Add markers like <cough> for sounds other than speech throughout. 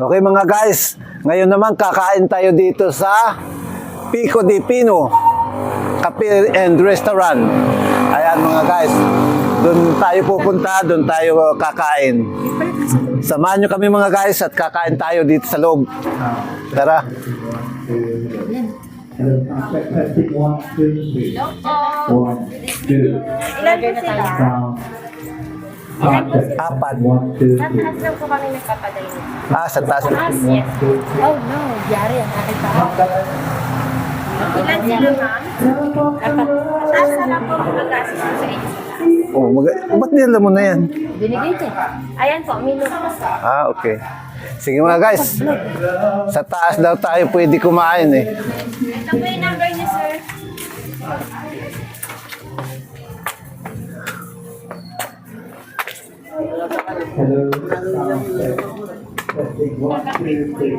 Okay mga guys, ngayon naman kakain tayo dito sa Pico di Pino Cafe and Restaurant. Ayan mga guys, doon tayo pupunta, doon tayo kakain. Samahan nyo kami mga guys at kakain tayo dito sa loob. Tara. Testing one, two, three. One, two. Ilan po sila? Apat. Sa taas lang po kami nagpapadayo. Ah, sa taas. Taas, yes. Oh no, yari ang aking tao. Ilan sila ma'am? Apat. Taas na lang po mag-assist sa inyo. Oh, mag- ba't nila mo na yan? Binigay ko. Ayan po, minute. Ah, okay. Sige mga guys, sa taas daw tayo pwede kumain eh. Ito po yung number niyo, sir. Hello. Sound check. Testing one, two, three.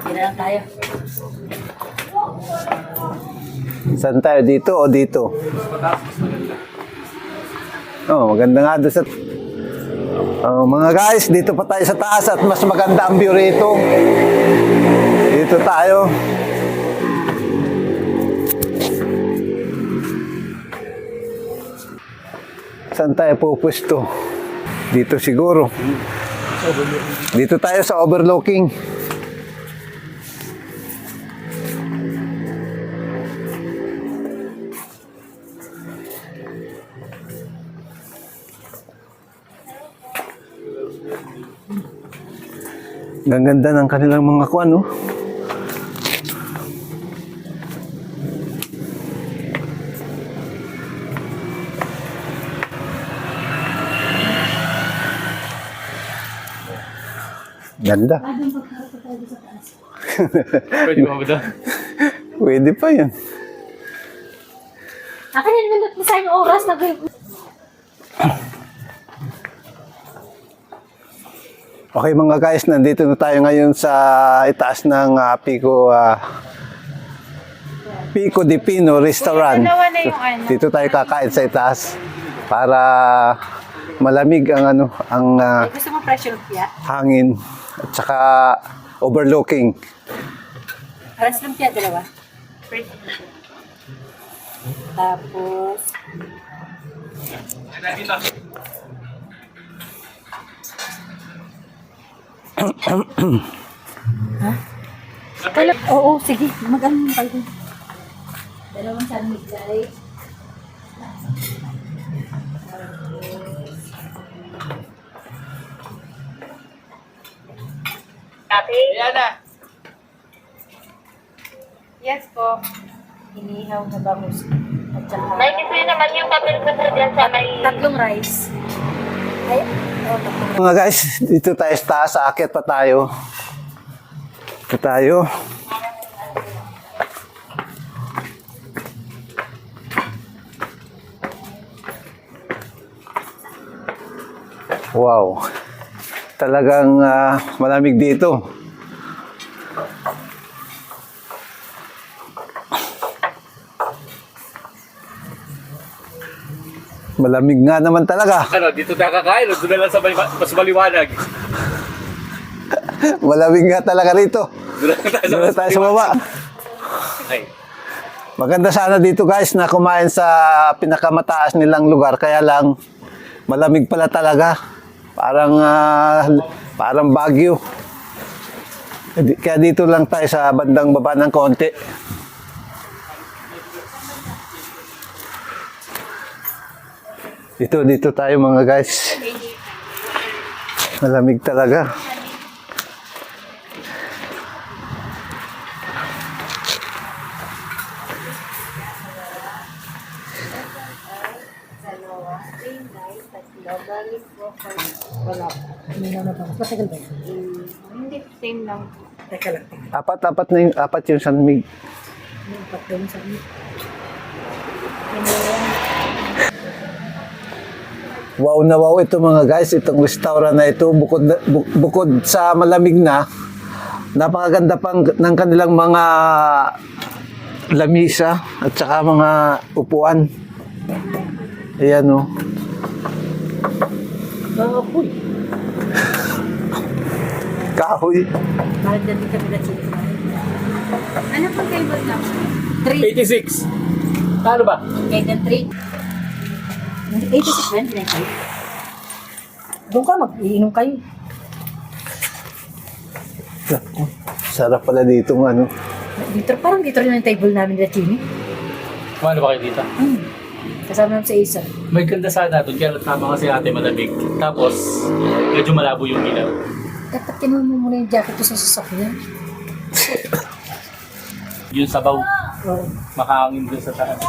Hindi lang tayo. Saan tayo? Dito o dito? Oh, maganda nga doon sa... Oh, mga guys, dito pa tayo sa taas at mas maganda ang view rito. Dito tayo. Saan tayo pupwesto? Dito siguro. Dito tayo sa overlooking. Ang ganda ng kanilang mga kwan, no? Ganda. <laughs> Pwede ba ba? Pwede pa yun. Akin na naman na sa yung oras na Okay mga guys, nandito na tayo ngayon sa itaas ng ah, Pico ah, Pico di Pino Restaurant. Dalawa na yung ano. Dito tayo kakain sa itaas para malamig ang ano, ang ah, Gusto mo pressure lumpia? hangin at saka overlooking. Press lumpia, dalawa. Tapos, Kala, oo, sige. Mag-ano yung. Dalawang sanmigay. Copy? Ayan na. Yes po. Inihaw na bangus. At saka... May gusto yun naman yung papel ko po dyan sa may... Tatlong rice. Ay, oh, tatlong Mga guys, dito tayo sa taas, aakyat pa tayo. Ito tayo. Wow. Talagang ah, malamig dito. Malamig nga naman talaga. Ano, dito tayo kakain o doon na lang sa mali- mas maliwanag? <laughs> Malamig nga talaga rito. Doon na lang tayo Doon na tayo sa baba. Ay, Maganda sana dito guys na kumain sa pinakamataas nilang lugar kaya lang malamig pala talaga. Parang ah, parang Baguio. Kaya dito lang tayo sa bandang baba ng konti. Dito, dito tayo mga guys. Malamig talaga. Teka lang. Apat, apat na yung, apat yung sanmig. Yung tatlong sa Wow na wow ito mga guys, itong restaurant na ito bukod bu- bukod sa malamig na napakaganda pang ng kanilang mga lamisa at saka mga upuan. Ayan oh. Baboy. Kahoy. Mahal na din kami na chili. Ano po kayo? 3. 86. Paano ba? Kaya ng 3. 86 ba? Hindi kayo. Doon ka, mag-iinom kayo. Sarap pala dito ng ano. Dito, parang dito rin ang table namin na chini. Paano ba kayo dito? Hmm. Kasama namin sa isa. May ganda sana doon, kaya tama kasi ate malamig. Tapos, medyo malabo yung ilaw. Dapat kinuha mo muna yung jacket ko sa sasakyan. Yung sabaw, Oo. makahangin doon sa taas.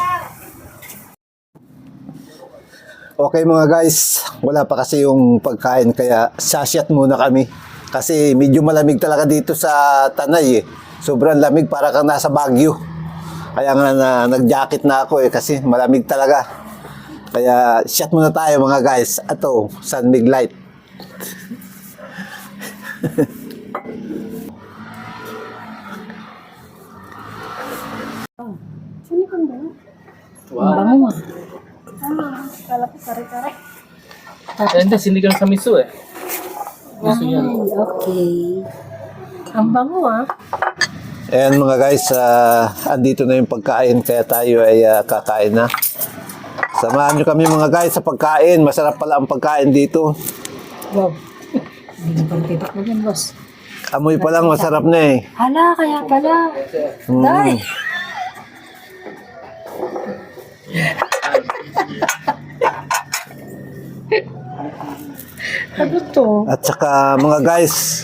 Okay mga guys, wala pa kasi yung pagkain kaya sasyat muna kami. Kasi medyo malamig talaga dito sa Tanay eh. Sobrang lamig para kang nasa Baguio. Kaya nga na, nag-jacket na ako eh kasi malamig talaga. Kaya shot muna tayo mga guys. Ato, San Mig Light. Ang Wow. bango ah. Eh, hindi, sinigang sa miso eh. Miso yan. Ay, okay. Ang bango ah. Ayan mga guys, ah, andito na yung pagkain kaya tayo ay ah, kakain na. Samahan nyo kami mga guys sa pagkain. Masarap pala ang pagkain dito. Wow. Hindi pa napipak mo dyan, boss. Amoy pa lang masarap na eh. Hala, kaya pala. Mm. Day! <laughs> Ano to? At saka mga guys,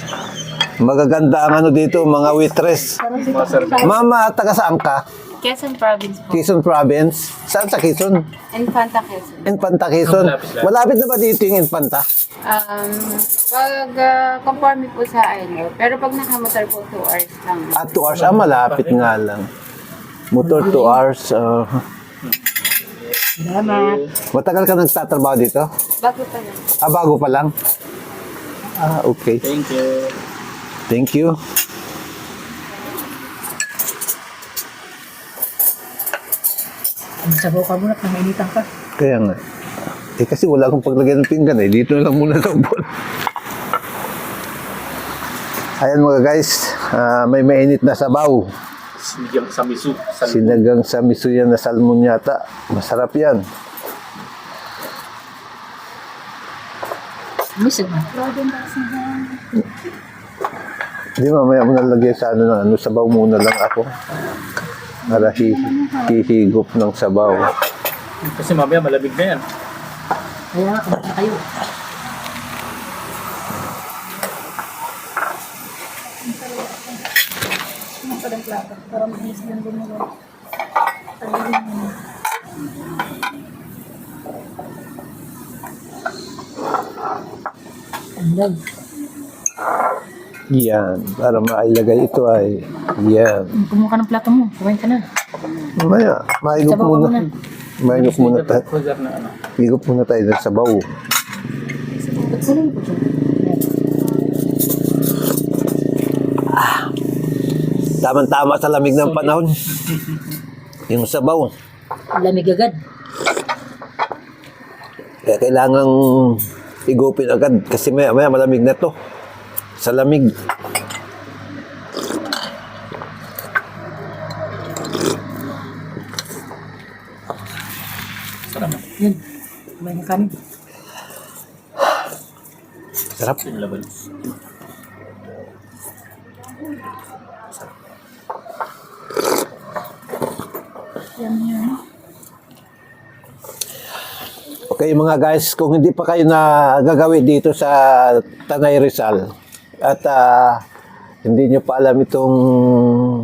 magaganda ang ano dito, mga waitress. Mama, taga saan ka? Quezon Province po. Quezon Province? Saan sa Quezon? Infanta Quezon. Infanta Quezon. Malapit na ba dito yung Infanta? Um, pag uh, conforme po sa ano, pero pag nakamotor po 2 hours lang. At 2 hours. Ah, malapit nga lang. Motor 2 hours. ah. Salamat. matagal ka nagtatrabaho dito? Bago pa lang. Ah, bago pa lang? Ah, okay. Thank you. Thank you. Sabaw ka muna, panginitan ka. Kaya nga. Eh kasi wala akong paglagyan ng pinggan eh. Dito na lang muna sa upuan. Ayan mga guys, ah, may mainit na sabaw. Sinigang sa miso. Sa Sinagang sa miso yan na salmon yata. Masarap yan. Miss ba? Di mamaya mo nalagay sa ano ng ano, sabaw muna lang ako. Para hi hihigop ng sabaw. Kasi mamaya malamig na yan. Kaya nga, kumain na kayo. Andag. Yan. Para mailagay ito ay yan. Kumuha ka ng plato mo. Kumain ka na. Mamaya, Sabaw ka muna. Muna. Mahigop muna tayo. Ano. Higop muna tayo saan po siya? Tama-tama sa lamig ng panahon. <laughs> Yung sabaw. Lamig agad. Kaya kailangang igupin agad kasi maya, maya malamig na to. Sa lamig. Yun. Kumain kami. Sarap. Yung laban. Okay mga guys, kung hindi pa kayo na gagawin dito sa Tanay Rizal at ah, hindi nyo pa alam itong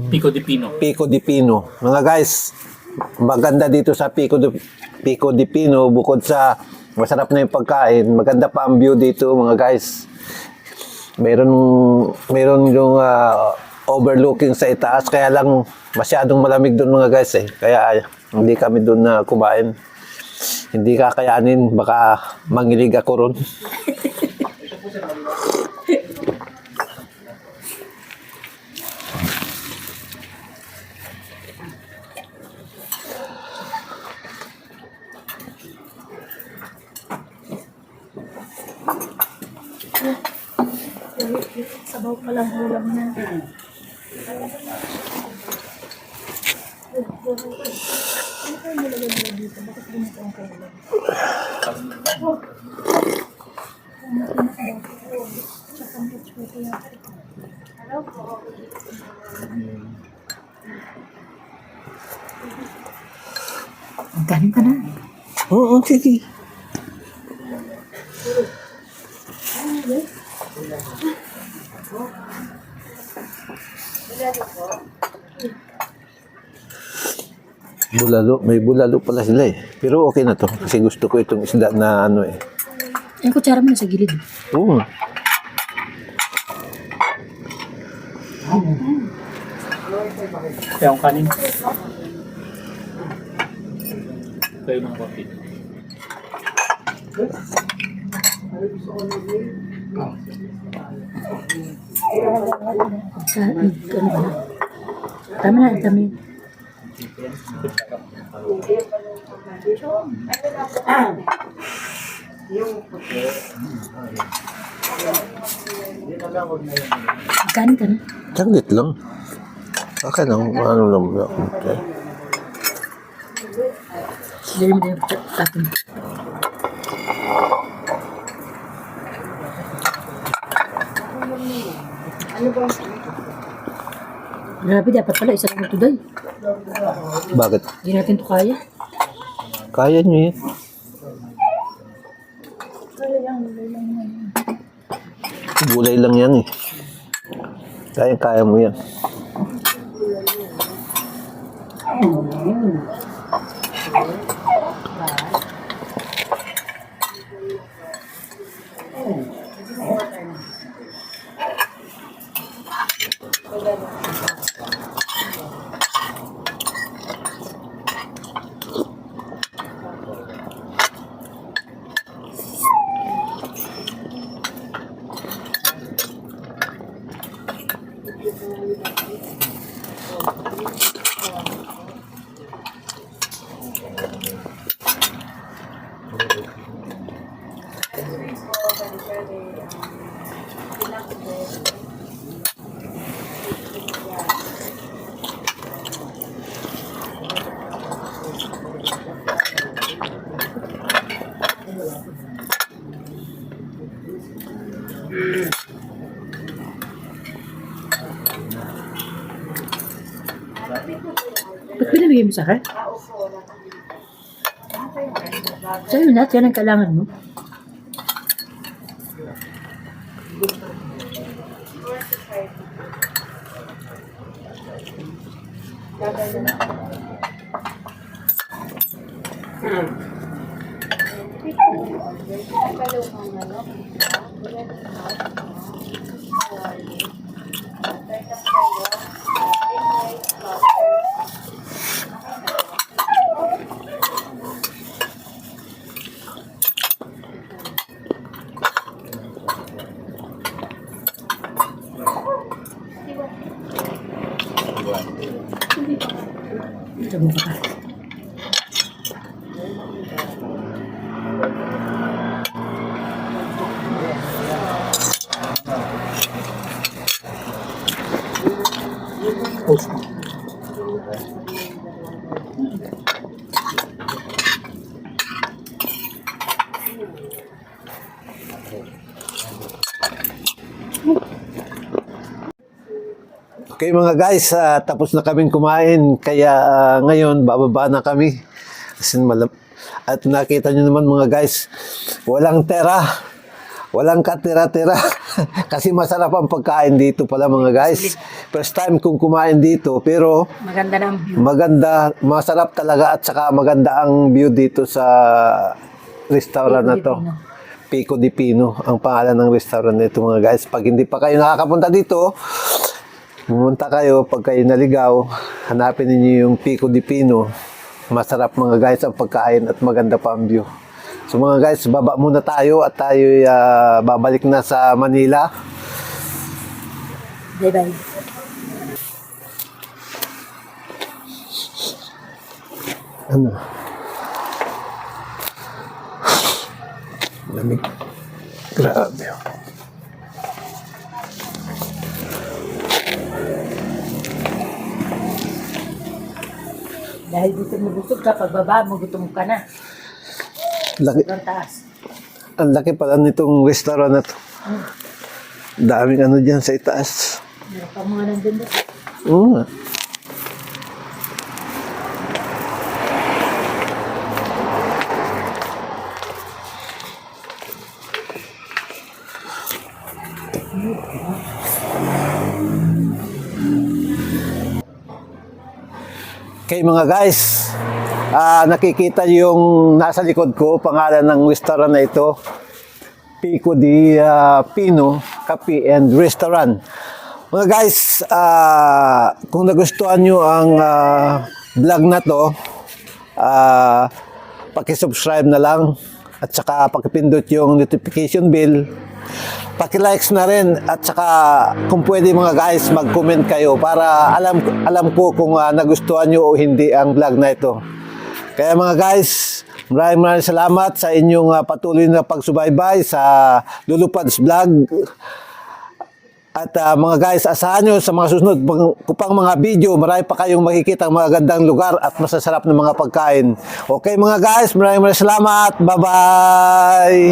Pico de Pino. Pico di Pino. Mga guys, maganda dito sa Pico di, Pico di Pino bukod sa masarap na yung pagkain, maganda pa ang view dito mga guys. Meron meron yung ah, overlooking sa itaas kaya lang masyadong malamig doon mga guys eh. Kaya hindi kami doon na kumain. Hindi kakayanin, baka mangilig ako ron. <laughs> Galing ka na. Oo, sige. Bulalo, may bulalo pala sila eh. Pero okay na to kasi gusto ko itong isda na ano eh. Yung kutsara mo na sa gilid. Oo. Kaya yung kanin. Kayo mga coffee. Sa, ano ba? Tama na, tama yun. Kanin ka na. Saglit lang. Okay lang, ano lang. Okay. Din yung tapon. Grabe, dapat pala isa lang ito doy. Bakit? Hindi natin ito kaya. Kaya nyo yan. Gulay lang yan eh. Kaya kaya mo yan. Ba't pinamigay mo sa akin? Sa'yo na, yan ang kailangan mo. Ito Okay mga guys, ah, tapos na kaming kumain. Kaya ah, ngayon, bababa na kami. Kasi malam- At nakita nyo naman mga guys, walang tera. Walang katira-tira. <laughs> Kasi masarap ang pagkain dito pala mga guys. First time kong kumain dito. Pero Maganda na ang view. maganda, masarap talaga at saka maganda ang view dito sa restaurant na to. Pico di Pino ang pangalan ng restaurant nito mga guys. Pag hindi pa kayo nakakapunta dito, pumunta kayo pag kayo naligaw, hanapin niyo yung Pico di Pino. Masarap mga guys ang pagkain at maganda pa ang view. So mga guys, baba muna tayo at tayo babalik na sa Manila. Bye-bye. Ano? Lamig. Grabe. Dahil dito mabusog ka, pagbaba mo, gutom ka na. Laki, Ang taas. ang laki pala nitong restaurant na to. Daming ano dyan sa itaas. Meron pa mga nandun doon. Oo nga. Okay mga guys, ah nakikita yung nasa likod ko, pangalan ng restaurant na ito, Pico di ah, Pino Cafe and Restaurant. Mga guys, ah, kung nagustuhan nyo ang ah, vlog na to, ah, paki-subscribe na lang at saka pakipindot yung notification bell. Paki-likes na rin at saka kung pwede mga guys mag-comment kayo para alam alam ko kung ah, nagustuhan nyo o hindi ang vlog na ito. Kaya mga guys, maraming maraming salamat sa inyong ah, patuloy na pagsubaybay sa Lulupads Vlog. At ah, mga guys, asahan nyo sa mga susunod pang, pang mga video, marami pa kayong makikita ang mga gandang lugar at masasarap na mga pagkain. Okay mga guys, maraming maraming salamat. Bye-bye!